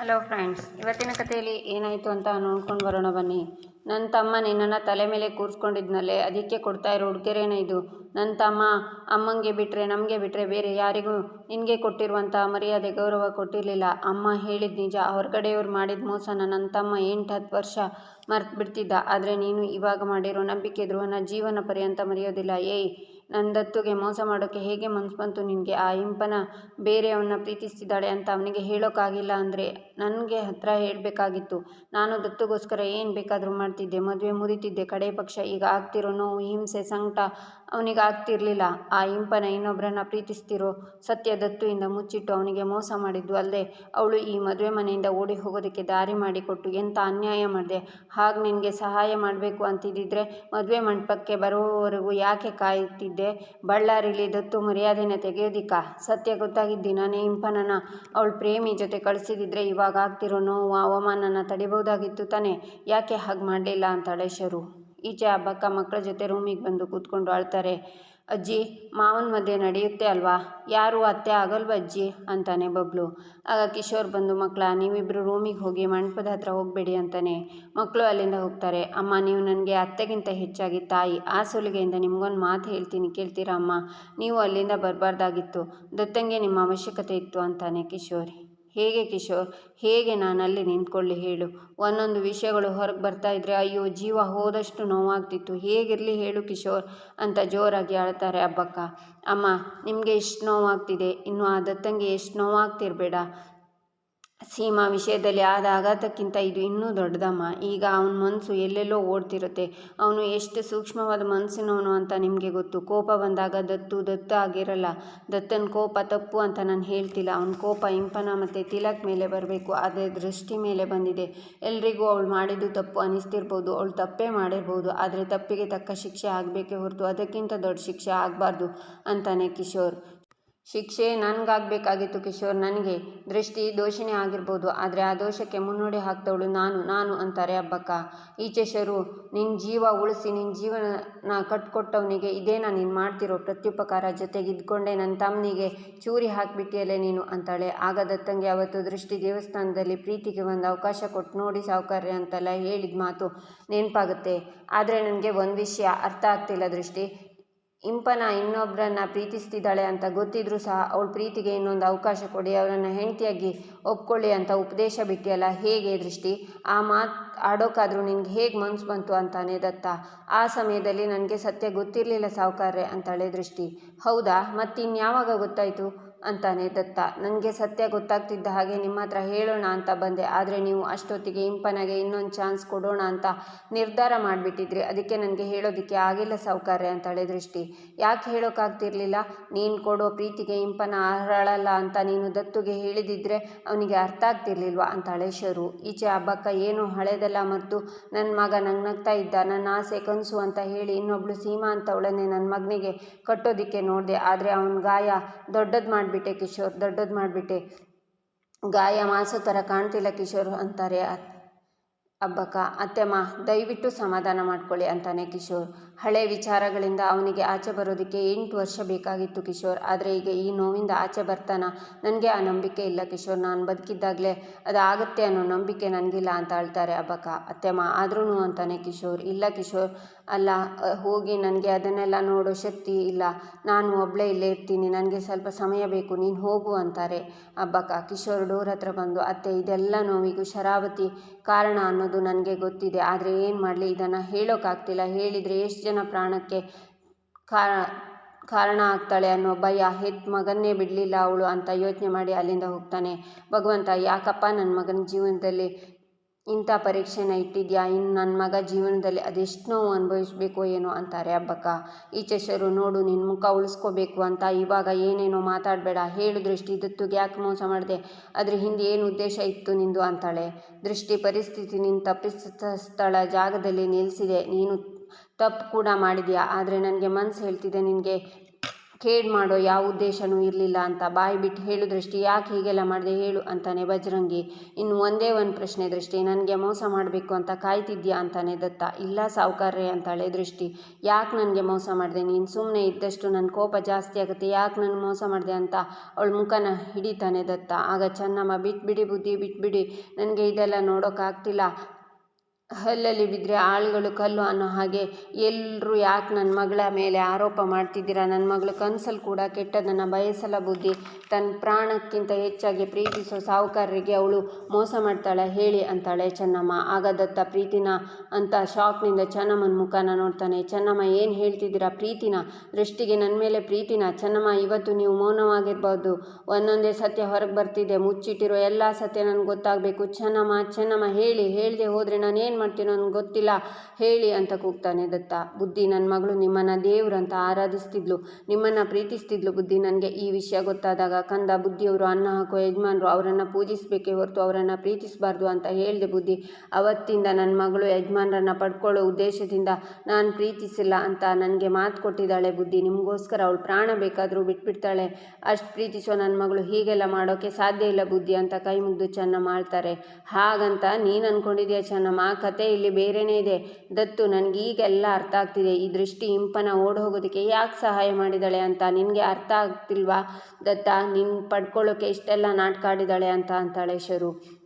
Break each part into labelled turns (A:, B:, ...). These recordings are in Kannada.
A: ಹಲೋ ಫ್ರೆಂಡ್ಸ್ ಇವತ್ತಿನ ಕಥೆಯಲ್ಲಿ ಏನಾಯಿತು ಅಂತ ನೋಡ್ಕೊಂಡು ಬರೋಣ ಬನ್ನಿ. ನನ್ನ ತಮ್ಮ ನಿನ್ನನ್ನು ತಲೆ ಮೇಲೆ ಕೂರಿಸ್ಕೊಂಡಿದ್ನಲ್ಲೇ, ಅದಕ್ಕೆ ಕೊಡ್ತಾ ಇರೋ ಉಡುಗೊರೆನೇ ಇದು. ನನ್ನ ತಮ್ಮ ಅಮ್ಮಂಗೆ ಬಿಟ್ಟರೆ ನಮಗೆ ಬಿಟ್ಟರೆ ಬೇರೆ ಯಾರಿಗೂ ನಿನಗೆ ಕೊಟ್ಟಿರುವಂಥ ಮರ್ಯಾದೆ, ಗೌರವ ಕೊಟ್ಟಿರಲಿಲ್ಲ. ಅಮ್ಮ ಹೇಳಿದ ನಿಜ. ಹೊರಗಡೆಯವ್ರು ಮಾಡಿದ ಮೋಸನ ನನ್ನ ತಮ್ಮ ಎಂಟು, ಹತ್ತು ವರ್ಷ ಮರ್ತು ಬಿಡ್ತಿದ್ದ ಆದರೆ ನೀನು ಇವಾಗ ಮಾಡಿರೋ ನಂಬಿಕೆ ದ್ರೋಹನ ಜೀವನ ಪರ್ಯಂತ ಮರೆಯೋದಿಲ್ಲ. ಏಯ್ ನನ್ನ ದತ್ತುಗೆ ಮೋಸ ಮಾಡೋಕ್ಕೆ ಹೇಗೆ ಮನಸ್ಸು ಬಂತು ನಿನಗೆ? ಆ ಇಂಪನ ಬೇರೆಯವನ್ನ ಪ್ರೀತಿಸ್ತಿದ್ದಾಳೆ ಅಂತ ಅವನಿಗೆ ಹೇಳೋಕ್ಕಾಗಿಲ್ಲ ಅಂದರೆ ನನಗೆ ಹತ್ರ ಹೇಳಬೇಕಾಗಿತ್ತು. ನಾನು ದತ್ತುಗೋಸ್ಕರ ಏನು ಬೇಕಾದರೂ ಮಾಡ್ತಿದ್ದೆ, ಮದುವೆ ಮುರಿತಿದ್ದೆ, ಕಡೆ ಪಕ್ಷ ಈಗ ಆಗ್ತಿರೋ ನೋವು, ಹಿಂಸೆ, ಸಂಕಟ ಅವನಿಗೆ ಆಗ್ತಿರಲಿಲ್ಲ. ಆ ಇಂಪನ ಇನ್ನೊಬ್ಬರನ್ನ ಪ್ರೀತಿಸ್ತಿರೋ ಸತ್ಯ ದತ್ತುವಿಂದ ಮುಚ್ಚಿಟ್ಟು ಅವನಿಗೆ ಮೋಸ ಮಾಡಿದ್ದು ಅಲ್ಲದೆ ಅವಳು ಈ ಮದುವೆ ಮನೆಯಿಂದ ಓಡಿ ಹೋಗೋದಕ್ಕೆ ದಾರಿ ಮಾಡಿಕೊಟ್ಟು ಎಂಥ ಅನ್ಯಾಯ ಮಾಡಿದೆ? ಹಾಗೆ ನಿನಗೆ ಸಹಾಯ ಮಾಡಬೇಕು ಅಂತಿದ್ದಿದ್ರೆ ಮದುವೆ ಮಂಟಪಕ್ಕೆ ಬರುವವರೆಗೂ ಯಾಕೆ ಕಾಯುತ್ತಿದ್ದೆ ಬಳ್ಳಾರಿಲಿ ದತ್ತು ಮರ್ಯಾದೆನ ತೆಗೆಯೋದಿಕ್ಕ? ಸತ್ಯ ಗೊತ್ತಾಗಿದ್ದಿ ನಾನೇ ಇಂಪನನ? ಅವಳು ಪ್ರೇಮಿ ಜೊತೆ ಕಳಿಸಿದಿದ್ರೆ ಇವಾಗ ಆಗ್ತಿರೋ ನೋವು, ಅವಮಾನನ ತಡಿಬೋದಾಗಿತ್ತು ತಾನೇ? ಯಾಕೆ ಹಾಗೆ ಮಾಡಲಿಲ್ಲ ಅಂತಾಳೆ ಶರು ಈಚೆ ಹಬ್ಬಕ್ಕ ಮಕ್ಕಳ ಜೊತೆ ರೂಮಿಗೆ ಬಂದು ಕೂತ್ಕೊಂಡು ಅಳ್ತಾರೆ. ಅಜ್ಜಿ, ಮಾವನ ಮದುವೆ ನಡೆಯುತ್ತೆ ಅಲ್ವಾ? ಯಾರು ಅತ್ತೆ ಆಗಲ್ವ ಅಜ್ಜಿ? ಅಂತಾನೆ ಬಬ್ಲು. ಆಗ ಕಿಶೋರ್ ಬಂದು, ಮಕ್ಕಳ ನೀವಿಬ್ಬರು ರೂಮಿಗೆ ಹೋಗಿ ಮಂಟಪದ ಹತ್ರ ಹೋಗಬೇಡಿ ಅಂತಾನೆ ಮಕ್ಕಳು ಅಲ್ಲಿಂದ ಹೋಗ್ತಾರೆ. ಅಮ್ಮ, ನೀವು ನನಗೆ ಅತ್ತೆಗಿಂತ ಹೆಚ್ಚಾಗಿ ತಾಯಿ, ಆ ಸುಲಿಗೆಯಿಂದ ನಿಮಗೊಂದು ಮಾತು ಹೇಳ್ತೀನಿ, ಕೇಳ್ತೀರಾ ಅಮ್ಮ? ನೀವು ಅಲ್ಲಿಂದ ಬರಬಾರ್ದಾಗಿತ್ತು. ದತ್ತಂಗೆ ನಿಮ್ಮ ಅವಶ್ಯಕತೆ ಇತ್ತು ಅಂತಾನೆ ಕಿಶೋರ್. ಹೇಗೆ ಕಿಶೋರ್, ಹೇಗೆ ನಾನು ಅಲ್ಲಿ ನಿಂತ್ಕೊಳ್ಳಿ ಹೇಳು. ಒಂದೊಂದು ವಿಷಯಗಳು ಹೊರಗೆ ಬರ್ತಾ ಇದ್ರೆ, ಅಯ್ಯೋ, ಜೀವ ಹೋದಷ್ಟು ನೋವಾಗ್ತಿತ್ತು. ಹೇಗಿರಲಿ ಹೇಳು ಕಿಶೋರ್ ಅಂತ ಜೋರಾಗಿ ಅಳ್ತಾರೆ ಅಬ್ಬಕ್ಕ. ಅಮ್ಮ, ನಿಮಗೆ ಎಷ್ಟು ನೋವಾಗ್ತಿದೆ. ಇನ್ನು ಆ ದತ್ತಂಗೆ ಎಷ್ಟು ನೋವಾಗ್ತಿರ್ಬೇಡ. ಸೀಮಾ ವಿಷಯದಲ್ಲಿ ಆದ ಆಘಾತಕ್ಕಿಂತ ಇದು ಇನ್ನೂ ದೊಡ್ಡದಮ್ಮ. ಈಗ ಅವನ ಮನಸ್ಸು ಎಲ್ಲೆಲ್ಲೋ ಓಡ್ತಿರುತ್ತೆ. ಅವನು ಎಷ್ಟು ಸೂಕ್ಷ್ಮವಾದ ಮನಸ್ಸಿನವನು ಅಂತ ನಿಮಗೆ ಗೊತ್ತು. ಕೋಪ ಬಂದಾಗ ದತ್ತು ದತ್ತು ಆಗಿರಲ್ಲ. ದತ್ತನ ಕೋಪ ತಪ್ಪು ಅಂತ ನಾನು ಹೇಳ್ತಿಲ್ಲ. ಅವನ ಕೋಪ ಇಂಪನ ಮತ್ತು ತಿಲಕ್ ಮೇಲೆ ಬರಬೇಕು. ಅದೇ ದೃಷ್ಟಿ ಮೇಲೆ ಬಂದಿದೆ. ಎಲ್ರಿಗೂ ಅವಳು ಮಾಡಿದ್ದು ತಪ್ಪು ಅನಿಸ್ತಿರ್ಬೋದು. ಅವಳು ತಪ್ಪೇ ಮಾಡಿರ್ಬೋದು. ಆದರೆ ತಪ್ಪಿಗೆ ತಕ್ಕ ಶಿಕ್ಷೆ ಆಗಬೇಕೇ ಹೊರತು ಅದಕ್ಕಿಂತ ದೊಡ್ಡ ಶಿಕ್ಷೆ ಆಗಬಾರ್ದು ಅಂತಾನೆ ಕಿಶೋರ್. ಶಿಕ್ಷೆ ನನಗಾಗಬೇಕಾಗಿತ್ತು ಕಿಶೋರ್. ನನಗೆ ದೃಷ್ಟಿ ದೋಷಣೆ ಆಗಿರ್ಬೋದು. ಆದರೆ ಆ ದೋಷಕ್ಕೆ ಮುನ್ನುಡಿ ಹಾಕ್ತವಳು ನಾನು ನಾನು ಅಂತಾರೆ ಅಬ್ಬಕ್ಕ. ಈಚೆ ಶರು ನಿನ್ನ ಜೀವ ಉಳಿಸಿ ನಿನ್ನ ಜೀವನ ಕಟ್ಕೊಟ್ಟವನಿಗೆ ಇದೇನಾ ನೀನು ಮಾಡ್ತಿರೋ ಪ್ರತ್ಯುಪಕಾರ ಜೊತೆಗೆ ಇದ್ಕೊಂಡೆ ನನ್ನ ತಮ್ಮನಿಗೆ ಚೂರಿ ಹಾಕಿಬಿಟ್ಟಿಯಲ್ಲೇ ನೀನು ಅಂತಾಳೆ. ಆಗ ದತ್ತಂಗೆ ಅವತ್ತು ದೃಷ್ಟಿ ದೇವಸ್ಥಾನದಲ್ಲಿ ಪ್ರೀತಿಗೆ ಒಂದು ಅವಕಾಶ ಕೊಟ್ಟು ನೋಡಿ ಸಾವುಕಾರ್ಯ ಅಂತೆಲ್ಲ ಹೇಳಿದ ಮಾತು ನೆನಪಾಗುತ್ತೆ. ಆದರೆ ನನಗೆ ಒಂದು ವಿಷಯ ಅರ್ಥ ಆಗ್ತಿಲ್ಲ ದೃಷ್ಟಿ. ಇಂಪನ ಇನ್ನೊಬ್ಬರನ್ನ ಪ್ರೀತಿಸ್ತಿದ್ದಾಳೆ ಅಂತ ಗೊತ್ತಿದ್ರೂ ಸಹ ಅವಳ ಪ್ರೀತಿಗೆ ಇನ್ನೊಂದು ಅವಕಾಶ ಕೊಡಿ, ಅವರನ್ನು ಹೆಂಡತಿಯಾಗಿ ಒಪ್ಕೊಳ್ಳಿ ಅಂತ ಉಪದೇಶ ಬಿಟ್ಟಿಯಲ್ಲ, ಹೇಗೆ ದೃಷ್ಟಿ? ಆ ಮಾತು ಆಡೋಕ್ಕಾದ್ರೂ ನಿನ್ಗೆ ಹೇಗೆ ಮನ್ಸು ಬಂತು ಅಂತಾನೆ ದತ್ತ. ಆ ಸಮಯದಲ್ಲಿ ನನಗೆ ಸತ್ಯ ಗೊತ್ತಿರಲಿಲ್ಲ ಸಾವುಕಾರ್ರೆ, ಅಂತಾಳೆ ದೃಷ್ಟಿ. ಹೌದಾ? ಮತ್ತಿನ್ಯಾವಾಗ ಗೊತ್ತಾಯಿತು? ಅಂತಾನೆ ದತ್ತ. ನನಗೆ ಸತ್ಯ ಗೊತ್ತಾಗ್ತಿದ್ದ ಹಾಗೆ ನಿಮ್ಮ ಹತ್ರ ಹೇಳೋಣ ಅಂತ ಬಂದೆ. ಆದರೆ ನೀವು ಅಷ್ಟೊತ್ತಿಗೆ ಇಂಪನಾಗೆ ಇನ್ನೊಂದು ಚಾನ್ಸ್ ಕೊಡೋಣ ಅಂತ ನಿರ್ಧಾರ ಮಾಡಿಬಿಟ್ಟಿದ್ರಿ. ಅದಕ್ಕೆ ನನಗೆ ಹೇಳೋದಕ್ಕೆ ಆಗಿಲ್ಲ ಸೌಕರ್ಯ ಅಂತಾಳೆ ದೃಷ್ಟಿ. ಯಾಕೆ ಹೇಳೋಕ್ಕಾಗ್ತಿರ್ಲಿಲ್ಲ ನೀನು ಕೊಡೋ ಪ್ರೀತಿಗೆ ಇಂಪನ ಅರಳಲ್ಲ ಅಂತ ನೀನು ದತ್ತುಗೆ ಹೇಳಿದಿದ್ರೆ ಅವನಿಗೆ ಅರ್ಥ ಆಗ್ತಿರ್ಲಿಲ್ವಾ? ಅಂತಾಳೆ ಶರು. ಈಚೆ ಹಬ್ಬಕ್ಕ ಏನು ಹಳೆದಲ್ಲ ಮತ್ತು ನನ್ನ ಮಗ ನಂಗೆ ನಗ್ತಾ ಇದ್ದ. ನನ್ನ ಆಸೆ ಕನಸು ಅಂತ ಹೇಳಿ ಇನ್ನೊಬ್ಳು ಸೀಮಾ ಅಂತವಳನ್ನೇ ನನ್ನ ಮಗನಿಗೆ ಕಟ್ಟೋದಿಕ್ಕೆ ನೋಡಿದೆ. ಆದರೆ ಅವನ ಗಾಯ ದೊಡ್ಡದು ಮಾಡಿಬಿಟ್ಟೆ ಕಿಶೋರ್, ದೊಡ್ಡದು ಮಾಡಿಬಿಟ್ಟೆ. ಗಾಯ ಮಾಸು ಥರ ಕಾಣ್ತಿಲ್ಲ ಕಿಶೋರ್ ಅಂತಾರೆ ಅಬ್ಬಕ್ಕ, ಅತ್ತೆಮ್ಮ, ದಯವಿಟ್ಟು ಸಮಾಧಾನ ಮಾಡ್ಕೊಳ್ಳಿ ಅಂತಾನೆ ಕಿಶೋರ್. ಹಳೆ ವಿಚಾರಗಳಿಂದ ಅವನಿಗೆ ಆಚೆ ಬರೋದಕ್ಕೆ ಎಂಟು ವರ್ಷ ಬೇಕಾಗಿತ್ತು ಕಿಶೋರ್. ಆದರೆ ಈಗ ಈ ನೋವಿಂದ ಆಚೆ ಬರ್ತಾನ? ನನಗೆ ಆ ನಂಬಿಕೆ ಇಲ್ಲ ಕಿಶೋರ್. ನಾನು ಬದುಕಿದ್ದಾಗಲೇ ಅದಾಗುತ್ತೆ ಅನ್ನೋ ನಂಬಿಕೆ ನನಗಿಲ್ಲ ಅಂತ ಹೇಳ್ತಾರೆ ಅಬ್ಬಕ್ಕ ಅತ್ತೆಮ್ಮ ಆದ್ರೂ ಅಂತಾನೆ ಕಿಶೋರ್. ಇಲ್ಲ ಕಿಶೋರ್, ಅಲ್ಲ ಹೋಗಿ ನನಗೆ ಅದನ್ನೆಲ್ಲ ನೋಡೋ ಶಕ್ತಿ ಇಲ್ಲ. ನಾನು ಒಬ್ಬಳೇ ಇಲ್ಲೇ ಇರ್ತೀನಿ. ನನಗೆ ಸ್ವಲ್ಪ ಸಮಯ ಬೇಕು. ನೀನು ಹೋಗು ಅಂತಾರೆ ಅಬ್ಬಕ್ಕ. ಕಿಶೋರ್ ಡೋರ್ ಹತ್ರ ಬಂದು, ಅತ್ತೆ, ಇದೆಲ್ಲ ನೋವಿಗೂ ಶರಾವತಿ ಕಾರಣ ಅನ್ನೋದು ನನಗೆ ಗೊತ್ತಿದೆ. ಆದರೆ ಏನು ಮಾಡಲಿ? ಇದನ್ನು ಹೇಳೋಕ್ಕಾಗ್ತಿಲ್ಲ ಹೇಳಿದರೆ ಎಷ್ಟು ಜನ ಪ್ರಾಣಕ್ಕೆ ಕಾರಣ ಆಗ್ತಾಳೆ ಅನ್ನೋ ಭಯ ಹೆತ್ ಮಗನ್ನೇ ಬಿಡಲಿಲ್ಲ ಅವಳು ಅಂತ ಯೋಚನೆ ಮಾಡಿ ಅಲ್ಲಿಂದ ಹೋಗ್ತಾನೆ. ಭಗವಂತ, ಯಾಕಪ್ಪ ನನ್ನ ಮಗನ ಜೀವನದಲ್ಲಿ ಇಂಥ ಪರೀಕ್ಷೆನ ಇಟ್ಟಿದ್ಯಾ? ಇನ್ನು ನನ್ನ ಮಗ ಜೀವನದಲ್ಲಿ ಅದೆಷ್ಟು ನೋವು ಅನುಭವಿಸ್ಬೇಕೋ ಏನೋ ಅಂತಾರೆ ಹಬ್ಬಕ್ಕ. ಚಶರು ನೋಡು ನಿನ್ನ ಮುಖ ಉಳಿಸ್ಕೋಬೇಕು ಅಂತ ಇವಾಗ ಏನೇನೋ ಮಾತಾಡಬೇಡ. ಹೇಳು ದೃಷ್ಟಿ ದತ್ತುಗೆ ಯಾಕೆ ಮೋಸ ಮಾಡಿದೆ? ಅದ್ರ ಹಿಂದೆ ಏನು ಉದ್ದೇಶ ಇತ್ತು ನಿಂದು? ಅಂತಾಳೆ. ದೃಷ್ಟಿ, ಪರಿಸ್ಥಿತಿ ನೀನು ತಪ್ಪಿಸ್ತಳ ಜಾಗದಲ್ಲಿ ನಿಲ್ಲಿಸಿದೆ ನೀನು ತಪ್ಪು ಕೂಡ ಮಾಡಿದ್ಯಾ? ಆದರೆ ನನಗೆ ಮನಸ್ಸು ಹೇಳ್ತಿದೆ ನಿನಗೆ ಕೇಡ್ ಮಾಡೋ ಯಾವ ಉದ್ದೇಶನೂ ಇರಲಿಲ್ಲ ಅಂತ. ಬಾಯಿ ಬಿಟ್ಟು ಹೇಳು ದೃಷ್ಟಿ, ಯಾಕೆ ಹೀಗೆಲ್ಲ ಮಾಡಿದೆ ಹೇಳು ಅಂತಾನೆ ಬಜರಂಗಿ. ಇನ್ನು ಒಂದೇ ಒಂದು ಪ್ರಶ್ನೆ ದೃಷ್ಟಿ, ನನಗೆ ಮೋಸ ಮಾಡಬೇಕು ಅಂತ ಕಾಯ್ತಿದ್ಯಾ ಅಂತಾನೆ ದತ್ತ. ಇಲ್ಲ ಸಾವುಕಾರ್ರೆ ಅಂತಾಳೆ ದೃಷ್ಟಿ. ಯಾಕೆ ನನಗೆ ಮೋಸ ಮಾಡಿದೆ? ನೀನು ಸುಮ್ಮನೆ ಇದ್ದಷ್ಟು ನನ್ನ ಕೋಪ ಜಾಸ್ತಿ ಆಗುತ್ತೆ, ಯಾಕೆ ನನ್ನ ಮೋಸ ಮಾಡಿದೆ ಅಂತ ಅವಳ ಮುಖನ ಹಿಡಿತಾನೆ ದತ್ತ. ಆಗ ಚೆನ್ನಮ್ಮ, ಬಿಟ್ಬಿಡಿ ಬುದ್ಧಿ, ಬಿಟ್ಬಿಡಿ. ನನಗೆ ಇದೆಲ್ಲ ನೋಡೋಕ್ಕಾಗ್ತಿಲ್ಲ ಹಲ್ಲಲ್ಲಿ ಬಿದ್ದರೆ ಆಳುಗಳು ಕಲ್ಲು ಅನ್ನೋ ಹಾಗೆ ಎಲ್ಲರೂ ಯಾಕೆ ನನ್ನ ಮಗಳ ಮೇಲೆ ಆರೋಪ ಮಾಡ್ತಿದ್ದೀರಾ? ನನ್ನ ಮಗಳು ಕನಸಲ್ಲಿ ಕೂಡ ಕೆಟ್ಟದನ್ನು ಬಯಸಲ ಬುದ್ಧಿ. ತನ್ನ ಪ್ರಾಣಕ್ಕಿಂತ ಹೆಚ್ಚಾಗಿ ಪ್ರೀತಿಸೋ ಸಾಹುಕಾರರಿಗೆ ಅವಳು ಮೋಸ ಮಾಡ್ತಾಳೆ ಹೇಳಿ ಅಂತಾಳೆ ಚೆನ್ನಮ್ಮ. ಆಗ ದತ್ತ ಪ್ರೀತಿನ ಅಂತ ಶಾಕ್ನಿಂದ ಚೆನ್ನಮ್ಮನ ಮುಖನ ನೋಡ್ತಾನೆ. ಚೆನ್ನಮ್ಮ ಏನು ಹೇಳ್ತಿದ್ದೀರಾ ಪ್ರೀತಿನ? ದೃಷ್ಟಿಗೆ ನನ್ನ ಮೇಲೆ ಪ್ರೀತಿನ? ಚೆನ್ನಮ್ಮ, ಇವತ್ತು ನೀವು ಮೌನವಾಗಿರ್ಬೋದು. ಒಂದೊಂದೇ ಸತ್ಯ ಹೊರಗೆ ಬರ್ತಿದೆ. ಮುಚ್ಚಿಟ್ಟಿರೋ ಎಲ್ಲ ಸತ್ಯ ನನಗೆ ಗೊತ್ತಾಗಬೇಕು. ಚೆನ್ನಮ್ಮ ಚೆನ್ನಮ್ಮ, ಹೇಳಿ. ಹೇಳದೆ ಹೋದರೆ ನಾನು ಏನು ಮಾಡ್ತೀನೋ ನನಗೆ ಗೊತ್ತಿಲ್ಲ. ಹೇಳಿ ಅಂತ ಕೂಗ್ತಾನೆ ದತ್ತ. ಬುದ್ಧಿ ನನ್ನ ಮಗಳು ನಿಮ್ಮನ್ನು ಅಂತ ಆರಾಧಿಸ್ತಿದ್ಲು. ನಿಮ್ಮನ್ನು ಪ್ರೀತಿಸ್ತಿದ್ಲು ಬುದ್ಧಿ ನನಗೆ. ಈ ವಿಷಯ ಗೊತ್ತಾದಾಗ ಕಂದ ಬುದ್ಧಿಯವರು, ಅನ್ನ ಹಾಕೋ ಯಜಮಾನರು ಅವರನ್ನು ಪೂಜಿಸಬೇಕೇ ಹೊರತು ಅವರನ್ನು ಪ್ರೀತಿಸಬಾರ್ದು ಅಂತ ಹೇಳಿದೆ ಬುದ್ಧಿ. ಅವತ್ತಿಂದ ನನ್ನ ಮಗಳು ಯಜಮಾನರನ್ನು ಪಡ್ಕೊಳ್ಳೋ ಉದ್ದೇಶದಿಂದ ನಾನು ಪ್ರೀತಿಸಿಲ್ಲ ಅಂತ ನನಗೆ ಮಾತು ಕೊಟ್ಟಿದ್ದಾಳೆ ಬುದ್ಧಿ. ನಿಮಗೋಸ್ಕರ ಅವಳು ಪ್ರಾಣ ಬೇಕಾದರೂ ಬಿಟ್ಬಿಡ್ತಾಳೆ. ಅಷ್ಟು ಪ್ರೀತಿಸೋ ನನ್ನ ಮಗಳು ಹೀಗೆಲ್ಲ ಮಾಡೋಕ್ಕೆ ಸಾಧ್ಯ ಇಲ್ಲ ಬುದ್ಧಿ ಅಂತ ಕೈ ಮುಗ್ದು ಚೆನ್ನ ಮಾಡ್ತಾರೆ. ಹಾಗಂತ ನೀನು ಅಂದ್ಕೊಂಡಿದ್ಯಾ ಚೆನ್ನಮ್ಮ? ಕತೆ ಇಲ್ಲಿ ಬೇರೇನೆ ಇದೆ. ದತ್ತು ನನಗೆ ಈಗೆಲ್ಲ ಅರ್ಥ ಆಗ್ತಿದೆ. ಈ ದೃಷ್ಟಿ ಇಂಪನ ಓಡ್ ಹೋಗೋದಕ್ಕೆ ಯಾಕೆ ಸಹಾಯ ಮಾಡಿದಾಳೆ ಅಂತ. ನಿನಗೆ ಅರ್ಥ ಆಗ್ತಿಲ್ವಾ? ದತ್ತ ನಿನ್ನ ಪಡ್ಕೊಳ್ಳೋಕೆ ಇಷ್ಟೆಲ್ಲ ನಾಟಕ ಆಡಿದಾಳೆ ಅಂತ ಅಂತಾಳೆ ಶರು.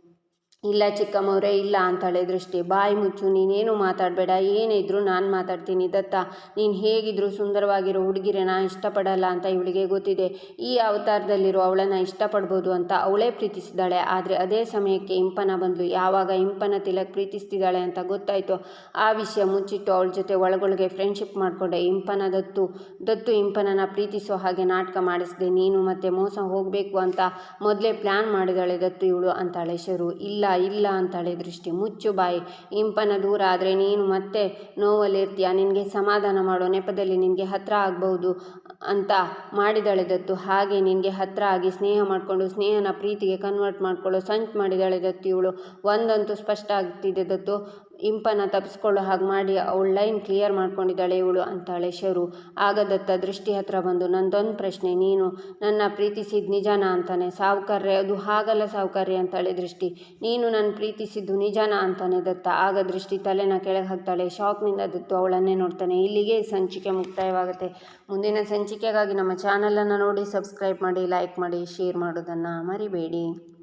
A: ಇಲ್ಲ ಚಿಕ್ಕಮ್ಮವ್ರೆ, ಇಲ್ಲ ಅಂತಾಳೆ ದೃಷ್ಟಿ. ಬಾಯಿ ಮುಚ್ಚು, ನೀನೇನು ಮಾತಾಡಬೇಡ. ಏನಿದ್ರು ನಾನು ಮಾತಾಡ್ತೀನಿ ದತ್ತ. ನೀನು ಹೇಗಿದ್ರು ಸುಂದರವಾಗಿರೋ ಹುಡುಗಿರೆ ನಾ ಇಷ್ಟಪಡಲ್ಲ ಅಂತ ಇವಳಿಗೆ ಗೊತ್ತಿದೆ. ಈ ಅವತಾರದಲ್ಲಿರೋ ಅವಳನ್ನು ಇಷ್ಟಪಡ್ಬೋದು ಅಂತ ಅವಳೇ ಪ್ರೀತಿಸಿದಾಳೆ. ಆದರೆ ಅದೇ ಸಮಯಕ್ಕೆ ಇಂಪನ ಬಂದಳು ಯಾವಾಗ ಇಂಪನ ತಿಲಕ್ ಪ್ರೀತಿಸ್ತಿದ್ದಾಳೆ ಅಂತ ಗೊತ್ತಾಯಿತು. ಆ ವಿಷಯ ಮುಚ್ಚಿಟ್ಟು ಅವಳ ಜೊತೆ ಒಳಗೊಳಗೆ ಫ್ರೆಂಡ್ಶಿಪ್ ಮಾಡಿಕೊಂಡೆ. ಇಂಪನ ದತ್ತು. ದತ್ತು ಇಂಪನನ ಪ್ರೀತಿಸೋ ಹಾಗೆ ನಾಟಕ ಮಾಡಿಸಿದೆ. ನೀನು ಮತ್ತೆ ಮೋಸ ಹೋಗಬೇಕು ಅಂತ ಮೊದಲೇ ಪ್ಲ್ಯಾನ್ ಮಾಡಿದಾಳೆ ದತ್ತು ಇವಳು ಅಂತಾಳೆ ಶರು. ಇಲ್ಲ ಇಲ್ಲ ಅಂತಾಳೆ ದೃಷ್ಟಿ. ಮುಚ್ಚು ಬಾಯಿ. ಇಂಪನ ದೂರ ಆದರೆ ನೀನು ಮತ್ತೆ ನೋವಲ್ಲಿರ್ತೀಯ ನಿನಗೆ ಸಮಾಧಾನ ಮಾಡೋ ನೆಪದಲ್ಲಿ ನಿನಗೆ ಹತ್ರ ಆಗಬಹುದು ಅಂತ ಮಾಡಿದಳೆ ದತ್ತು ಹಾಗೆ ನಿನಗೆ ಹತ್ರ ಆಗಿ ಸ್ನೇಹ ಮಾಡಿಕೊಂಡು ಸ್ನೇಹನ ಪ್ರೀತಿಗೆ ಕನ್ವರ್ಟ್ ಮಾಡ್ಕೊಳ್ಳೋ ಸಂಚು ಮಾಡಿದಾಳೆ ದತ್ತು ಇವಳು. ಒಂದಂತೂ ಸ್ಪಷ್ಟ ಆಗ್ತಿದೆ ದತ್ತು ಇಂಪನ ತಪ್ಪಿಸ್ಕೊಳ್ಳೋ ಹಾಗೆ ಮಾಡಿ ಅವಳ ಲೈನ್ ಕ್ಲಿಯರ್ ಮಾಡ್ಕೊಂಡಿದ್ದಾಳೆ ಇವಳು ಅಂತಾಳೆ ಶರು. ಆಗ ದತ್ತ ದೃಷ್ಟಿ ಹತ್ರ ಬಂದು, ನಂದೊಂದು ಪ್ರಶ್ನೆ, ನೀನು ನನ್ನ ಪ್ರೀತಿಸಿದ ನಿಜಾನ ಅಂತಾನೆ? ಸಾವುಕಾರ್ಯ ಅದು ಹಾಗಲ್ಲ ಸಾವುಕಾರ್ಯ ಅಂತಾಳೆ ದೃಷ್ಟಿ. ನೀನು ನನ್ನ ಪ್ರೀತಿಸಿದ್ದು ನಿಜಾನ ಅಂತಾನೆ ದತ್ತ. ಆಗ ದೃಷ್ಟಿ ತಲೆನ ಕೆಳಗೆ ಹಾಕ್ತಾಳೆ. ಶಾಕ್ನಿಂದ ದತ್ತು, ಅವಳನ್ನೇ ನೋಡ್ತಾನೆ. ಇಲ್ಲಿಗೆ ಸಂಚಿಕೆ ಮುಕ್ತಾಯವಾಗುತ್ತೆ. ಮುಂದಿನ ಸಂಚಿಕೆಗಾಗಿ ನಮ್ಮ ಚಾನಲನ್ನು ನೋಡಿ, ಸಬ್ಸ್ಕ್ರೈಬ್ ಮಾಡಿ, ಲೈಕ್ ಮಾಡಿ, ಶೇರ್ ಮಾಡೋದನ್ನು ಮರಿಬೇಡಿ.